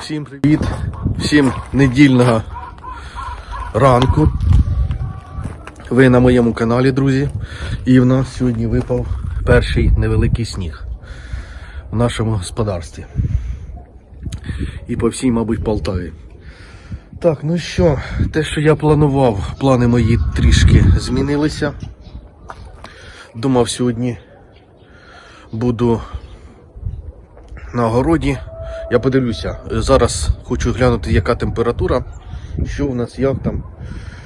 Всім привіт, всім недільного ранку. Ви на моєму каналі, друзі. І в нас сьогодні випав перший невеликий сніг в нашому господарстві. І по всій, мабуть, Полтаві. Так, ну що, те, що я планував, плани мої трішки змінилися. Думав, сьогодні буду на городі. Я подивлюся. Зараз хочу глянути, яка температура, що в нас, як там.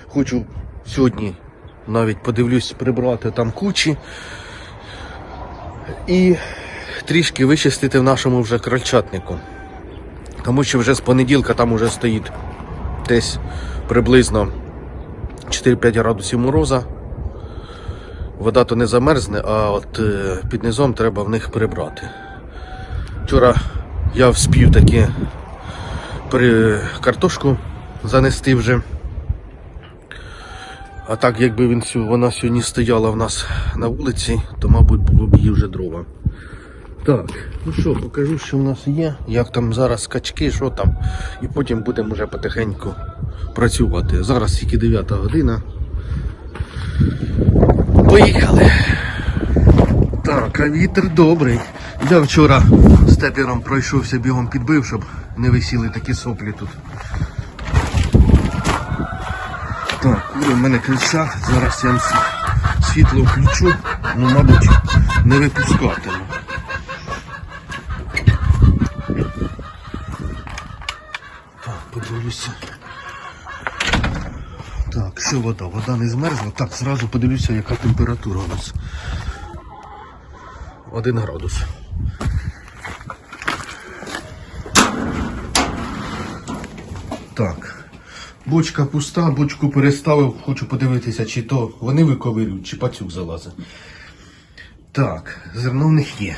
Хочу сьогодні навіть подивлюсь прибрати там кучі і трішки вичистити в нашому вже крольчатнику. Тому що вже з понеділка там вже стоїть десь приблизно 4-5 градусів мороза. Вода то не замерзне, а от е, під низом треба в них прибрати. Вчора я вспів таки при картошку занести вже. А так, якби він, вона сьогодні стояла в нас на вулиці, то, мабуть, було б її вже дрова. Так, ну що, покажу, що в нас є, як там зараз скачки, що там, і потім будемо вже потихеньку працювати. Зараз тільки 9 година. Поїхали! Так, а вітер добрий. Я вчора з тепером пройшовся бігом підбив, щоб не висіли такі соплі тут. Так, кури в мене крича. Зараз я світло включу, ну, мабуть, не випускатиму. Так, подивлюся. Так, що вода? Вода не змерзла. Так, зразу подивлюся, яка температура у нас. Один градус. Так. Бочка пуста, бочку переставив, хочу подивитися, чи то вони виковирюють, чи пацюк залазить. Так, зерно в них є.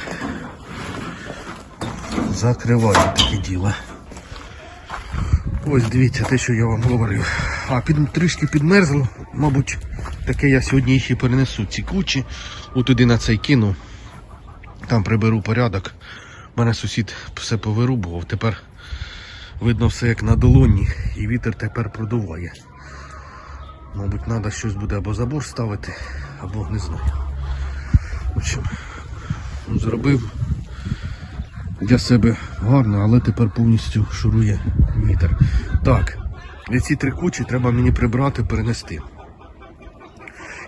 Закриваю таке діло. Ось дивіться те, що я вам говорив. А під, трішки підмерзло, мабуть, таке я сьогодні їх ще перенесу ці кучі. Отуди на цей кину. Там приберу порядок. У мене сусід все повирубував. Тепер видно все як на долоні. І вітер тепер продуває. Мабуть, треба щось буде або забор ставити, або не знаю. В общем, зробив для себе гарно, але тепер повністю шурує вітер. Так, ці три кучі треба мені прибрати, перенести.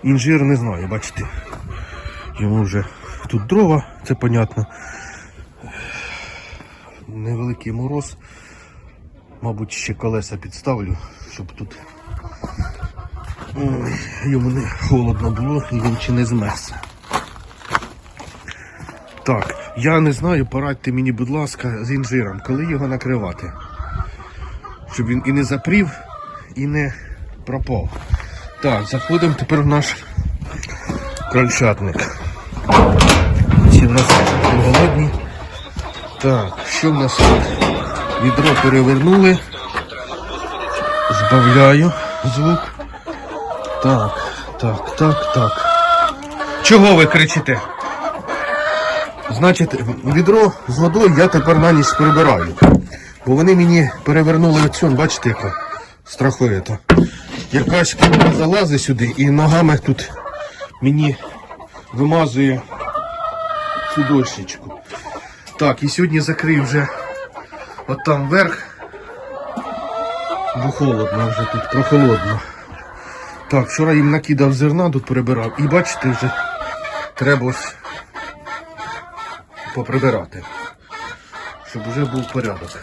Інжир не знаю, бачите. Йому вже тут дрова, це понятно. Невеликий мороз. Мабуть, ще колеса підставлю, щоб тут йому не холодно було і він чи не змерз. Так, я не знаю, порадьте мені, будь ласка, з інжиром, коли його накривати. Щоб він і не запрів, і не пропав. Так, заходимо тепер в наш крольчатник. Всі в нас голодні. Так, що в нас тут? Відро перевернули. Збавляю звук. Так, так, так, так. Чого ви кричите? Значить, відро з водою я тепер на ніч прибираю. Бо вони мені перевернули оцю, бачите, яка страховита. Якась курка залазить сюди і ногами тут мені вимазує цю дощечку. Так, і сьогодні закрив вже от там вверх. Бо холодно вже тут, прохолодно. Так, вчора їм накидав зерна, тут прибирав. І бачите, вже треба ось поприбирати. Щоб вже був порядок.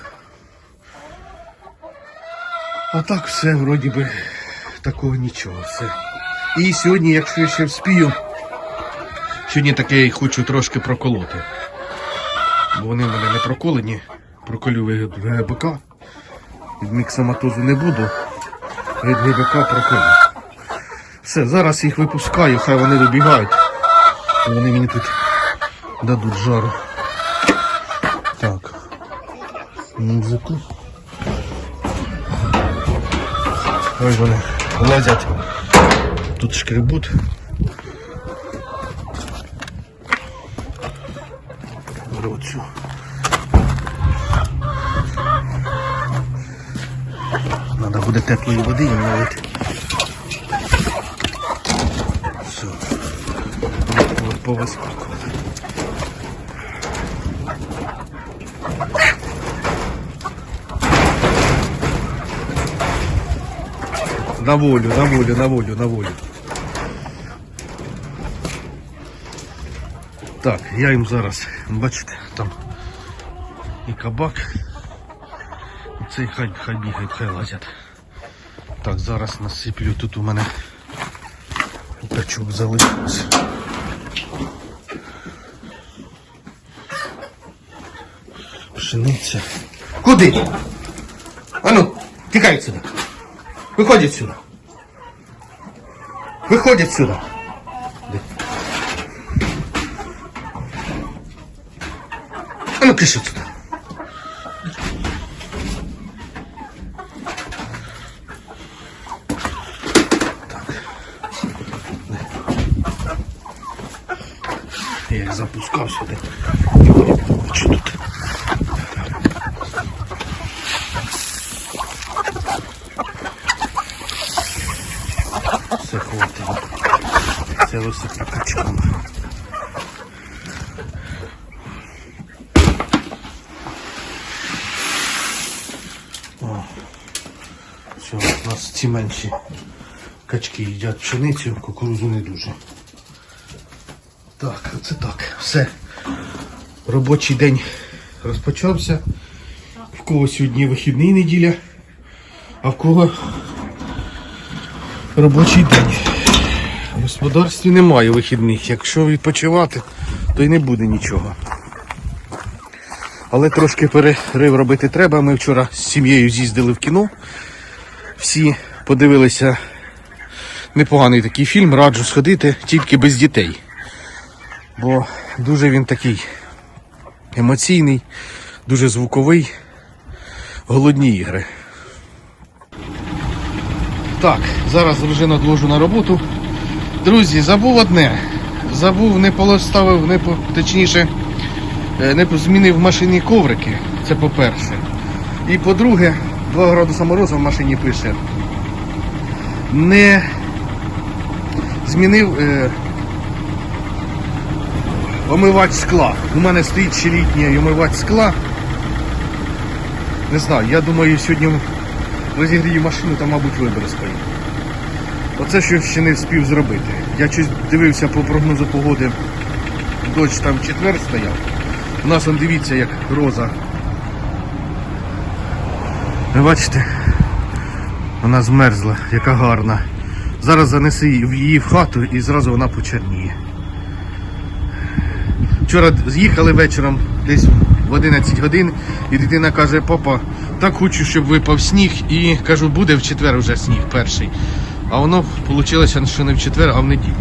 А так все, вроді би, такого нічого, все. І сьогодні, якщо я ще вспію, сьогодні таке я хочу трошки проколоти. Бо вони в мене не проколені. Проколю від ГБК. Від міксоматозу не буду. Від ГБК проколю. Все, зараз їх випускаю, хай вони вибігають. Вони мені тут дадуть жару. Так. Музику. Ось вони лазять. Тут шкребут. Беру цю. Треба буде теплої води їм налити. Все. Повискакували. На волю, на волю, на волю, на волю. Так, я їм зараз, бачите, там і кабак. Цей хай, хай бігають, хай лазять. Так, зараз насиплю. Тут у мене печок залишився. Пшениця. Куди? Ану, тікай сюди. Виходять сюди. Виходять сюди. Ану, пиши сюди. Я їх запускав сюди. Що тут? Все хватило. Це ось качком. О, все, у нас ці менші качки їдять пшеницю, кукурузу не дуже. Так, це так. Все. Робочий день розпочався. В кого сьогодні вихідний неділя, а в кого робочий день. В господарстві немає вихідних. Якщо відпочивати, то й не буде нічого. Але трошки перерив робити треба. Ми вчора з сім'єю з'їздили в кіно. Всі подивилися непоганий такий фільм, раджу сходити, тільки без дітей бо дуже він такий емоційний, дуже звуковий, голодні ігри. Так, зараз дружину відложу на роботу. Друзі, забув одне. Забув, не поставив, не точніше, е, не змінив в машині коврики. Це по-перше. І по-друге, 2 градуса морозу в машині пише. Не змінив е, омивач скла. У мене стоїть ще літній омивач скла. Не знаю, я думаю, сьогодні розігрію машину, там, мабуть, вибере спою. Оце що ще не встиг зробити. Я щось дивився по прогнозу погоди. Дощ там четвер стояв. У нас он дивіться, як роза. Ви бачите? Вона змерзла, яка гарна. Зараз занеси її в хату і зразу вона почерніє. Вчора з'їхали вечором десь в 11 годин, і дитина каже, папа, так хочу, щоб випав сніг. І кажу, буде в четвер вже сніг перший. А воно вийшло, що не в четвер, а в неділю.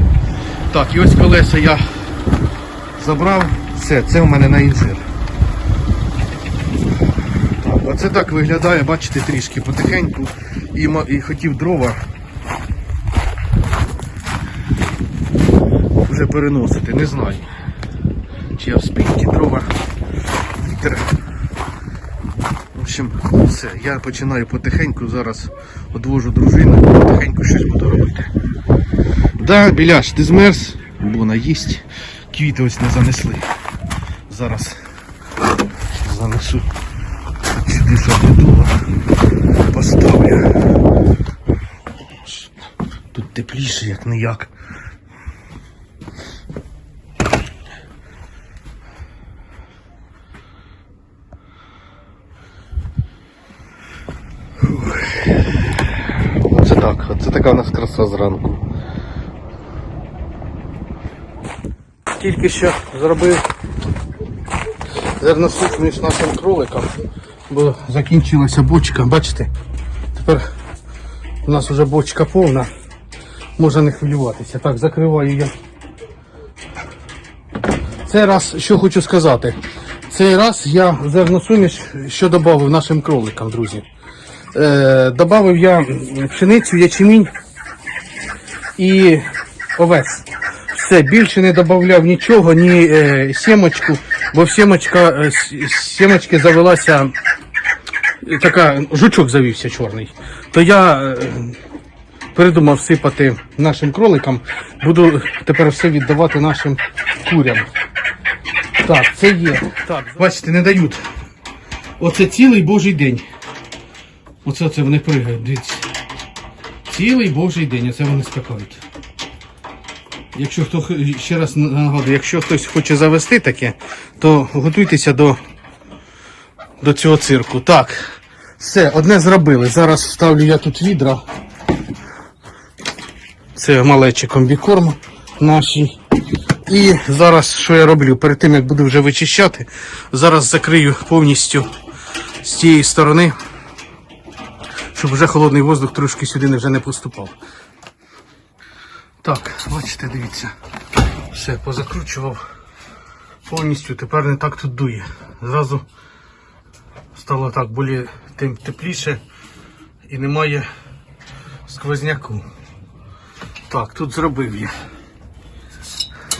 Так, і ось колеса я забрав. Все, це у мене на інжир. Так, оце так виглядає, бачите, трішки потихеньку. І, і хотів дрова вже переносити, не знаю. Чи я в спинці дрова. Вітер. В общем, все. Я починаю потихеньку, зараз одвожу дружину, потихеньку щось буду робити. Да, біляш, ти змерз, бо їсть. Квіти ось не занесли. Зараз занесу сюди забуду. Поставлю. Тут тепліше, як не як. Оце так, оце така у нас краса зранку. Тільки що зробив зерносуп між нашим кроликом, бо закінчилася бочка, бачите? Тепер у нас вже бочка повна, можна не хвилюватися. Так, закриваю я. Цей раз, що хочу сказати, цей раз я зерносуміш, що додав нашим кроликам, друзі. Е, добавив я пшеницю, ячмінь і овес. Все, більше не додавав нічого, ні е, сімочку, бо сімочка, е, сімочки завелася така жучок завівся чорний, то я е, передумав сипати нашим кроликам. Буду тепер все віддавати нашим курям. Так, це є. Так, бачите, не дають. Оце цілий божий день. Оце це вони пригають, дивіться. Цілий божий день, оце вони скакають. Якщо хто ще раз нагадую, якщо хтось хоче завести таке, то готуйтеся до, до цього цирку. Так, все, одне зробили. Зараз ставлю я тут відра. Це малечі комбікорм наші. І зараз що я роблю? Перед тим як буду вже вичищати, зараз закрию повністю з цієї сторони, щоб вже холодний воздух трошки сюди вже не поступав. Так, бачите, дивіться. Все, позакручував повністю, тепер не так тут дує. Зразу стало так більш тем- тепліше і немає сквозняку. Так, тут зробив я.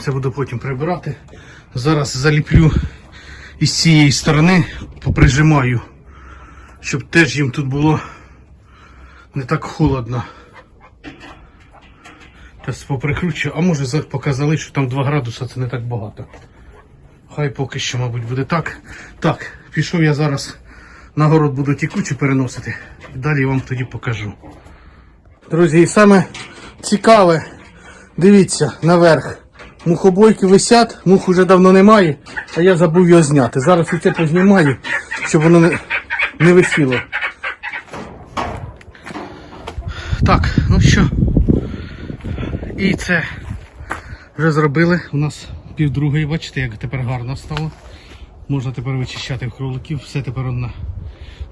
Це буду потім прибирати. Зараз заліплю із цієї сторони, поприжимаю, щоб теж їм тут було не так холодно. Зараз поприкручу, а може показали, що там 2 градуси це не так багато. Хай поки що, мабуть, буде так. Так, пішов я зараз на город буду ті кучі переносити. Далі вам тоді покажу. Друзі, і саме цікаве, дивіться, наверх. Мухобойки висять, мух уже давно немає, а я забув його зняти. Зараз і це познімаю, щоб воно не, не висіло. Так, ну що. І це вже зробили. У нас півдругої, бачите, як тепер гарно стало. Можна тепер вичищати кроликів, все тепер на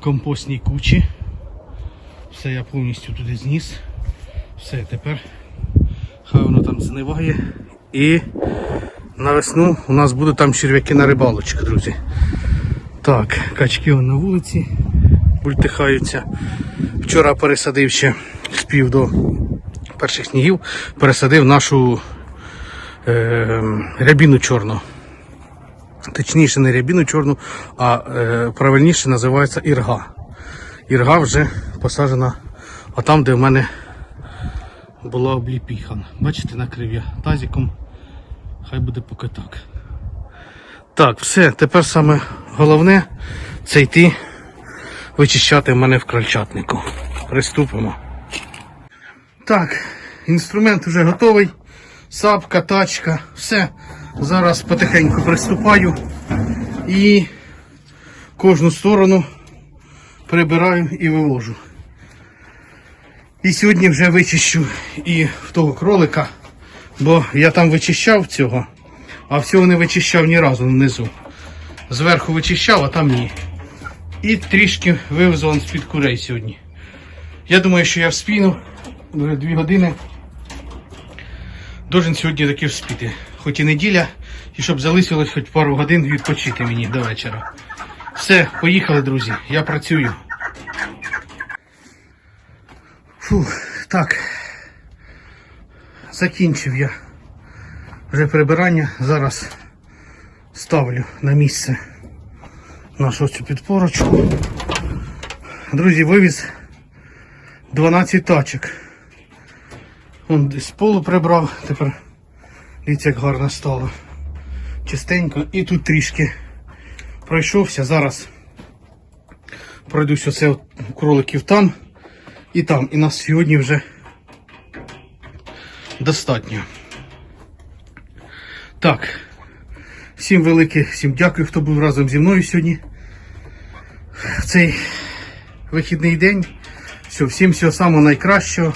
компостній кучі. Все я повністю туди зніс. Все тепер. Хай воно там зниває. І на весну у нас будуть там черв'яки на рибалочку, друзі. Так, качки на вулиці бультихаються. Вчора пересадив ще спів до перших снігів, пересадив нашу е, рябіну чорну. Точніше, не рябіну чорну, а е, правильніше називається ірга. Ірга вже посаджена а там, де в мене була обліпіха. Бачите, накрив я тазиком. Хай буде поки так. Так, все, тепер саме головне це йти вичищати в мене в крольчатнику. Приступимо. Так, інструмент вже готовий. Сапка, тачка, все. Зараз потихеньку приступаю і кожну сторону прибираю і вивожу. І сьогодні вже вичищу і в того кролика, бо я там вичищав цього, а всього не вичищав ні разу внизу. Зверху вичищав, а там ні. І трішки вивезу он з-під курей сьогодні. Я думаю, що я вспіну вже дві години. Должен сьогодні таки вспіти. Хоч і неділя, і щоб залишилось хоч пару годин відпочити мені до вечора. Все, поїхали, друзі. Я працюю. Фу, так. Закінчив я вже прибирання. Зараз ставлю на місце нашу цю підпорочку. Друзі, вивіз 12 тачок. Вон з полу прибрав, тепер дивіться, як гарно стало. Чистенько. І тут трішки пройшовся. Зараз пройдусь оце кроликів там і там. І нас сьогодні вже достатньо. Так. Всім велике, всім дякую, хто був разом зі мною сьогодні. Цей вихідний день. Все, всім всього самого найкращого.